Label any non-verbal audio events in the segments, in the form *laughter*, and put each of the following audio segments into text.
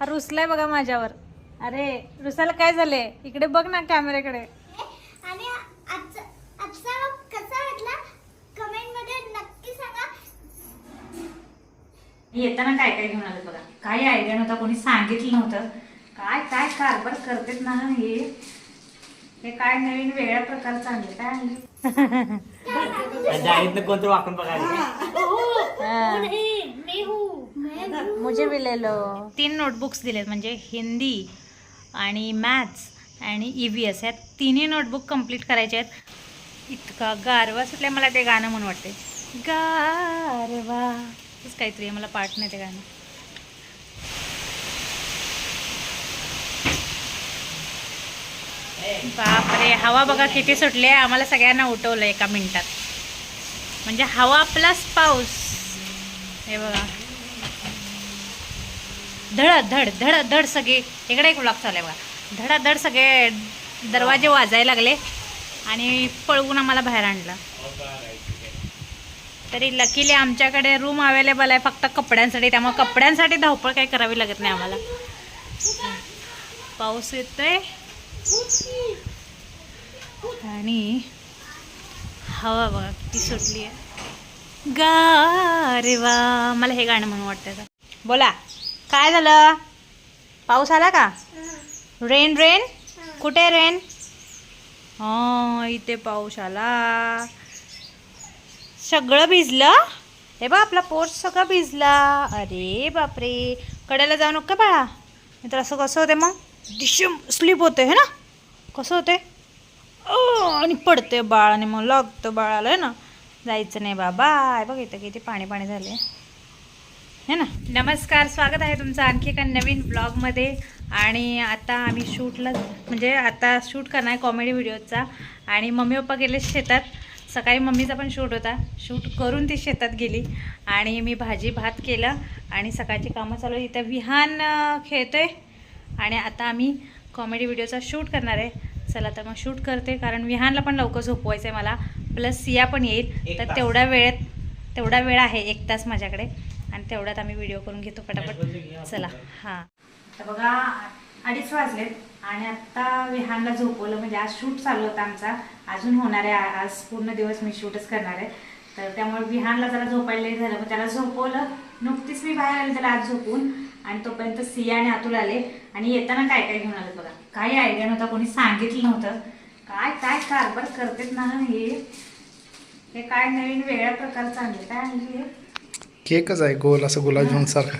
हा रुसलाय बघा माझ्यावर. अरे रुसाला काय झालंय? इकडे बघ ना कॅमेऱ्याकडे. आणि आजचा आजचा vlog कसा वाटला? कमेंटमध्ये नक्की सांगा. येताना काय काय घेऊन आलं बघा. काही आयडिया नव्हता कोणी सांगितलं नव्हतं. काय काय कारभार करतेत ना हे? हे काय नवीन वेगळ्या प्रकारचं आणलं काय आणलं? *laughs* जाळीतनं कोणतं वाकून बघायला? मुझे भी ले लो तीन नोटबुक्स दिलेत म्हणजे हिंदी आणि मॅथ्स आणि ई व्ही एस या तिन्ही नोटबुक कंप्लीट करायचे आहेत. इतका गारवा सुटलाय मला ते गाणं म्हणून वाटते गारवा. काहीतरी मला पाठ नाही ते गाणं. बापरे हवा बघा किती सुटली आहे. आम्हाला सगळ्यांना उठवलं एका मिनिटात. म्हणजे हवा प्लस पाऊस. हे बघा. धड धड धड धड सगळे. इकडे एक ब्लॉक चालू आहे बघा. धडाधड सगळे दरवाजे वाजायला लागले आणि पळवून आम्हाला बाहेर आणलं. तरी लकीले आमच्याकडे रूम अवेलेबल आहे फक्त कपड्यांसाठी. त्यामुळे कपड्यांसाठी धावपळ काही करावी लागत नाही आम्हाला. पाऊस येतोय. आणि हवा बघा किती सुटली आहे. गारवा मला हे गाणं म्हणून वाटतं आता. बोला काय झालं? पाऊस आला का? रेन रेन कुठे रेन हा इथे पाऊस आला. सगळं भिजलं? हे बा आपला पोर्स सगळं भिजला. अरे बापरे. कड्याला जाऊ नका बाळा. नाही तर असं कसं होते मग? डिशम स्लीप होते है ना? कसं होते आणि पडते बाळ आणि मग लागतं बाळाला आहे ना? जायचं नाही बाबा. बघ इथं किती पाणी पाणी झाले है ना? नमस्कार. स्वागत आहे तुमचं आणखी एका नवीन ब्लॉगमध्ये. आणि आता आम्ही शूटला म्हणजे आता शूट करणार आहे कॉमेडी व्हिडिओचा. आणि मम्मी पप्पा गेले शेतात. सकाळी मम्मीचा पण शूट होता. शूट करून ती शेतात गेली. आणि मी भाजी भात केलं. आणि सकाळची कामं चालू इथं विहान खेळतो आहे आणि आता आम्ही कॉमेडी व्हिडिओचा शूट करणार आहे. चला तर मग शूट करते कारण विहानला पण लवकर झोपवायचं आहे मला. प्लस सिया पण येईल. तर. तेवढ्या वेळेत तेवढा वेळ आहे एक तास माझ्याकडे. आणि तेवढ्यात आम्ही व्हिडिओ करून घेतो पटापट. चला हां. तर बघा अडीच वाजलेत आणि आत्ता विहानला झोपवलं म्हणजे आज शूट चालू होता आमचा. अजून होणार आहे आज पूर्ण दिवस मी शूटच करणार आहे. तर त्यामुळे विहानला जरा झोपायला झालं मग त्याला झोपवलं नुकतीच मी बाहेर आले त्याला आज झोपून. आणि तोपर्यंत सिया आणि अतुल आले. आणि येताना काय काय घेऊन आलं बघा. काही आयडिया नव्हता कोणी सांगितलं नव्हतं. काय काय कारभार करतेत ना हे? हे काय नवीन वेगळ्या प्रकारचं आणलं काय आणलं हे? केकच आहे गोल असं गुलाबजामुन सारखं.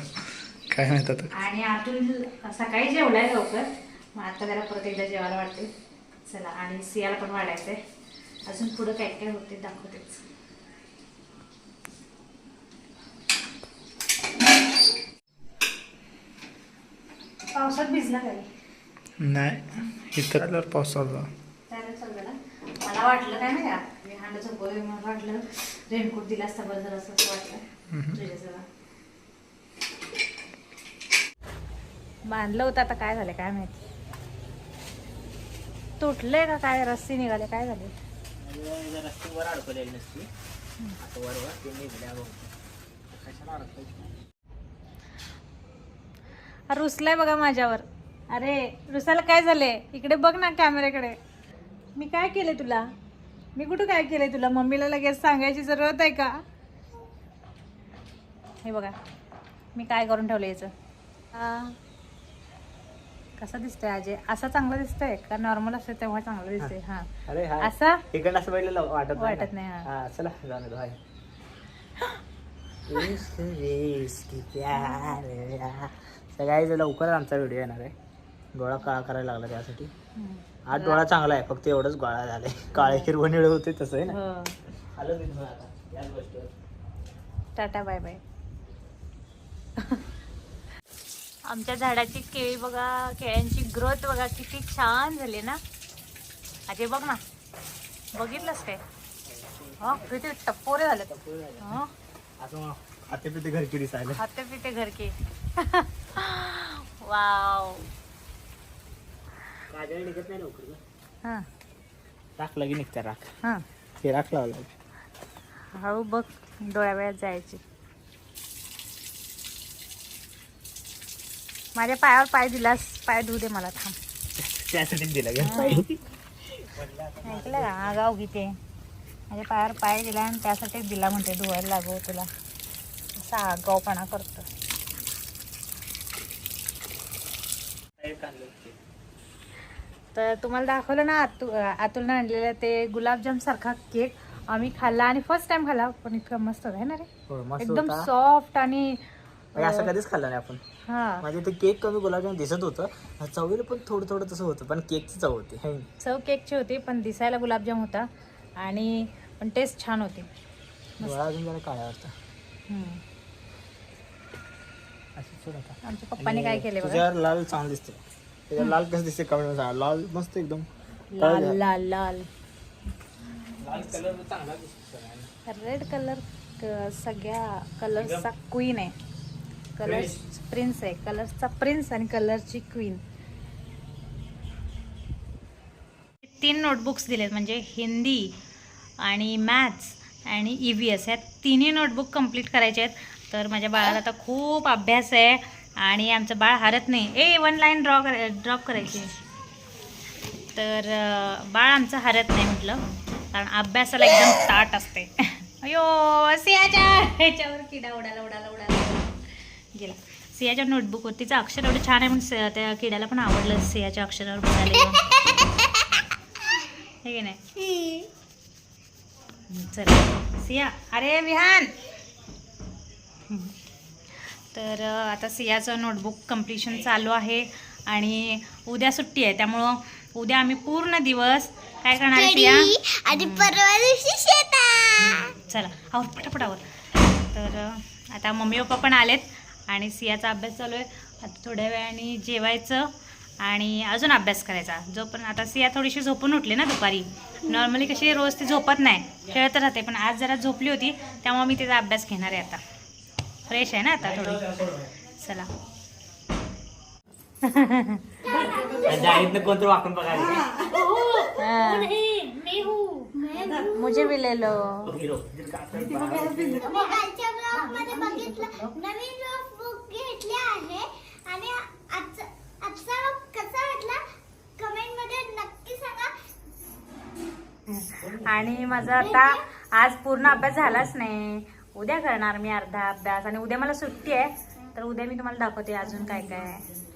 काय माहीत आता आणि अतुल सकाळी जेवलाय लवकर. मग आता त्याला परत एकदा जेवायला वाटते चला आणि सियाला पण वाढायचंय. अजून पुढं काय काय होते दाखवतेच. पावसात भिजला काय? नाही इतर आल्यावर पाऊस चालू मला वाटलं काय नाही मला वाटलं रेनकोट दिला असता बरं जरा असं वाटलं. तुझ्या जरा बांधलं होतं आता काय झालं काय माहिती? तुटलंय का काय? रस्सी निघाले काय झाले? रस्ते वर अडकवलेली नसती. असं वर वर ते निघल्या कशाला अडकवायची? हा रुसलाय बघा माझ्यावर. अरे रुसाला काय झालंय? इकडे बघ ना कॅमेऱ्याकडे. मी काय केलंय तुला? मी कुठं काय केलंय तुला? मम्मीला लगेच सांगायची जरूरत आहे का? हे बघा मी काय करून ठेवलं याचं? हा. कसा दिसतोय अजय असा चांगला दिसतोय का नॉर्मल असतोय तेव्हा चांगला दिसतोय? हा. अरे हा. असा? इकडनं असं बैठलेलं वाटत नाही वाटत. नाही, हा. चला *gasps* हाय सगळ्याच लवकर आमचा व्हिडिओ येणार आहे. डोळा काळा करायला लागला त्यासाठी. आज डोळा चांगला आहे फक्त एवढंच गोळा झालाय. काळे हिरवं निळ होते तसं आहे ना. हो. आलो मी तुम्हाला आता याच गोष्टीवर. Tata bye bye. आमच्या झाडाची केळी बघा केळ्यांची ग्रोथ बघा किती छान झाली ना. अजय बघ ना. बघितलंस काय? हा किती टप्पोरे झाले हा. असं आता पिते घरची दिसायला. खाते पिते घर के *laughs* वाव. काजळ निघत नाही लवकर. हा. राख लगी निघत्या राख. हा. ते राख लावलं हळू बघ डोळ्या वेळात जायची. माझ्या पायावर पाय दिलास पाय धुऊ दे मला थांब. त्यासाठी दिला ऐकलं का? आगाव गीते. माझ्या पायावर पाय दिला आणि त्यासाठीच दिला म्हणते धुवायला लागू तुला. असा आगावपणा करतो. तर तुम्हाला दाखवलं ना आतू आतुलनं आणलेलं ते गुलाबजाम सारखा केक. आम्ही खाल्ला आणि फर्स्ट टाइम खाल्ला पण इतका मस्त होता है ना रे? हो एकदम सॉफ्ट आणि म्हणजे असं कधीच खाल्लं नाही आपण. हा. म्हणजे ते केक कमी गुलाबजाम दिसत होतं. चवीला पण थोडं थोडं तसं होतं पण केकची चव होती? चव केकची होती पण दिसायला गुलाबजाम होता. आणि पण टेस्ट छान होती. डोळा अजून जरा काळ्या वाटतं. हम्म. असं सोड आता. आमच्या पप्पाने काय केले बघा? तुझ्यावर लाल चांगलं दिसते त्याच्यावर लाल कसं दिसते कमेंट सांगा लाल मस्त एकदम. लाल लाल लाल. लाल कलर चांगला दिसतो रेड कलर सगळ्या कलर्सचा क्वीन आहे. कलर्स प्रिन्स आहे. कलर्सचा प्रिन्स आणि कलरची क्वीन तीन नोटबुक्स दिलेत म्हणजे हिंदी आणि मॅथ्स आणि ई व्ही एस ह्या तिन्ही नोटबुक कंप्लीट करायचे आहेत. तर माझ्या बाळाला आता खूप अभ्यास आहे आणि आमचं बाळ हारत नाही. ए वन लाईन ड्रॉ कर ड्रॉप करायची. तर बाळ आमचं हरत नाही म्हटलं. कारण अभ्यासाला एकदम ताट असते. *laughs* अयो सियाच्या ह्याच्यावर किडा उडाला उडाला उडाला. गेला. सियाच्या नोटबुकवर तिचं अक्षर एवढं छान आहे म्हणून त्या किड्याला पण आवडलं सियाच्या अक्षरावर बोलायला. हे की नाही? *laughs* चला. सिया. अरे विहान. तर आता सियाचं नोटबुक कम्प्लिशन चालू आहे आणि उद्या सुट्टी आहे. त्यामुळं उद्या आम्ही पूर्ण दिवस काय करणार सिया? आणि परवा दिवशी शेतात. चला. आवर. पटापटावर तर आता मम्मी पप्पा पण आलेत आणि सियाचा अभ्यास चालू आहे. आता थोड्या वेळाने जेवायचं. आणि अजून अभ्यास करायचा. जो पण आता सिया थोडीशी झोपून उठली ना दुपारी नॉर्मली कशी रोज ती झोपत नाही खेळत राहते पण आज जरा झोपली होती त्यामुळे मी तिचा अभ्यास घेणार आहे आता. फ्रेश आहे ना आता थोडी. चला. हाँ, मुझे भी ले लो. हिरो मी कालच्या ब्लॉगमध्ये बघितलं नवीन बुक घेतले आहे आणि आणि माझा आता आज पूर्ण अभ्यास झालाच नाही. उद्या करणार मी अर्धा अभ्यास आणि उद्या मला सुट्टी आहे. तर उद्या मी तुम्हाला दाखवते अजून काय काय आहे.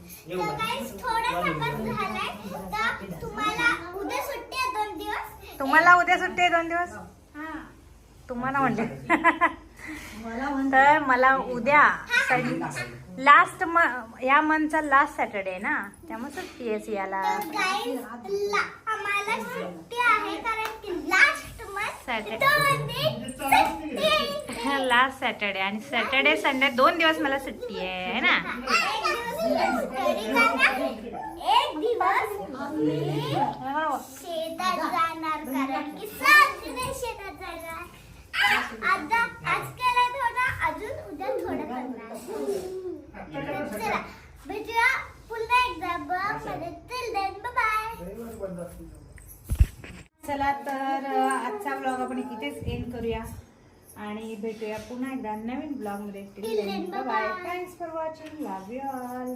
तुम्हाला उद्या सुट्टी आहे दोन दिवस. तुम्हाला उद्या सुट्टी आहे दोन दिवस? तुम्हाला म्हणले तर मला उद्या लास्ट म या मंथचा लास्ट सॅटर्डे आहे ना. त्यामुळे सुट्टी आहे सियाला. सुट्टी आहे कारण की लास्ट सॅटर्डे *laughs* आणि सॅटर्डे संडे दोन दिवस मला सुट्टी आहे है ना? एक दिवस शेतात जाणार कारण की सात दिवस शेतात जाणार. आ- आता आज केलं थोडं अजून उद्या थोडं करणार. तर चला भेटूया पुन्हा एकदा ब्लॉगमध्ये टिल देन बाय चला तर आजचा ब्लॉग आपण इथेच एंड करूया. आणि भेटूया पुन्हा एकदा नवीन ब्लॉगमध्ये. Till then, bye. Thanks for watching love you all